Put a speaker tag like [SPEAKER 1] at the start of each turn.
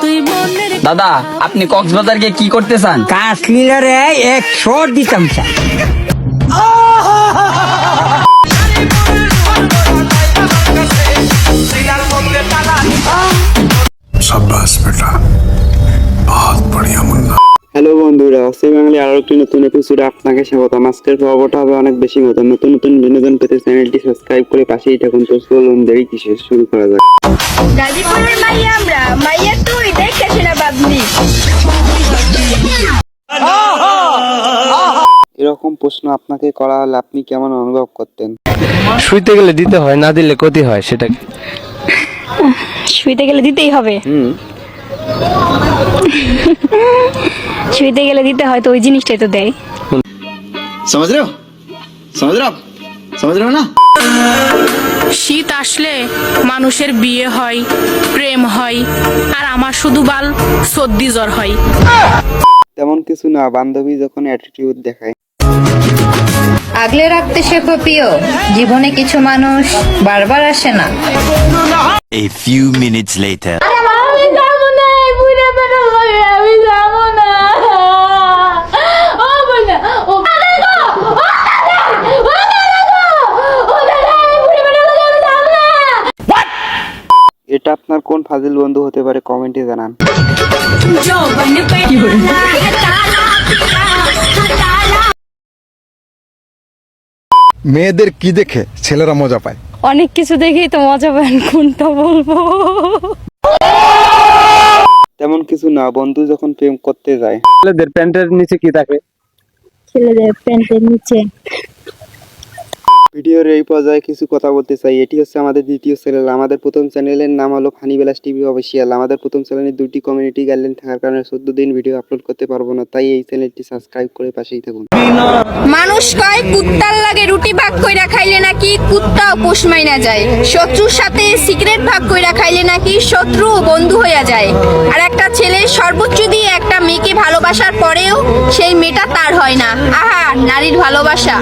[SPEAKER 1] তুই মনের
[SPEAKER 2] দাদা আপনি কক্সবাজার গিয়ে কি করতে চান
[SPEAKER 3] কাশ্মীরে এক শোর দিতাম স্যার
[SPEAKER 4] शाबाश बेटा बहुत बढ़िया मुन्ना
[SPEAKER 5] বন্ধুরা বাঙালি আরও একটি নতুন এপিসোডে আপনাকে স্বাগতম। আজকের পর্বটা হবে অনেক বেশি মতো নতুন নতুন বিনোদন পেতে চ্যানেলটি সাবস্ক্রাইব করে পাশেই থাকুন। তো চলুন দেরি কিসের? শুরু করা যাক।
[SPEAKER 6] গাজীপুরের মাইয়া আমরা। মাইয়া তুই দেখে শুনে বাদলি
[SPEAKER 5] এরকম প্রশ্ন আপনাকে করা হলে আপনি কেমন অনুভব করতেন?
[SPEAKER 7] শুইতে গেলে দিতে হয় না দিলে ক্ষতি হয় সেটা কি?
[SPEAKER 6] শুইতে গেলে দিতেই হবে।
[SPEAKER 5] হুম।
[SPEAKER 6] শুইতে গেলে দিতে হয় তো ওই জিনিসটাই তো দেয়।
[SPEAKER 8] সমাজ রেও সমাজ রেও সমাজ রেও না?
[SPEAKER 1] শীত আসলে মানুষের বিয়ে হয় প্রেম হয় আর আমার শুধু বাল সর্দি জ্বর হয়।
[SPEAKER 5] তেমন কিছু না বান্ধবী যখন অ্যাটিটিউড দেখায়।
[SPEAKER 9] আগলে রাখতে শেখো প্রিয় জীবনে কিছু মানুষ বারবার আসে না।
[SPEAKER 10] A few minutes later
[SPEAKER 5] এটা আপনার কোন ফাজিল বন্ধু হতে পারে কমেন্টে জানান।
[SPEAKER 4] মেয়েদের কি দেখে ছেলেরা মজা পায়?
[SPEAKER 6] অনেক কিছু দেখেই তো মজা পান কোনটা বলব?
[SPEAKER 5] তেমন কিছু না বন্ধু যখন প্রেম করতে যায়।
[SPEAKER 7] ছেলেদের প্যান্টের নিচে কি থাকে?
[SPEAKER 6] ছেলেদের প্যান্টের নিচে
[SPEAKER 5] ভিডিওর এই পর্যায়ে কিছু কথা বলতে চাই। এটি হচ্ছে আমাদের দ্বিতীয় চ্যানেল। আমাদের প্রথম চ্যানেলের নাম হলো ফানি বেলাস টিভি অফিসিয়াল। আমাদের প্রথম চ্যানেলে দুটি কমিউনিটি গাইডলাইন থাকার কারণে চোদ্দ দিন ভিডিও আপলোড করতে পারব না, তাই এই চ্যানেলটি সাবস্ক্রাইব করে পাশেই থাকুন।
[SPEAKER 6] মানুষ কয়, কুত্তার লাগে রুটি ভাগ কইরা খাইলে নাকি কুত্তাও পোষ মাইনা যায়? শত্রুর সাথে সিগারেট ভাগ কইরা খাইলে নাকি শত্রু বন্ধু হইয়া যায়? আর একটা ছেলে সর্বোচ্চ দিয়ে একটা মেয়েকে ভালোবাসার পরেও সেই মেয়েটা তার হয় না। আহা, নারীর ভালোবাসা।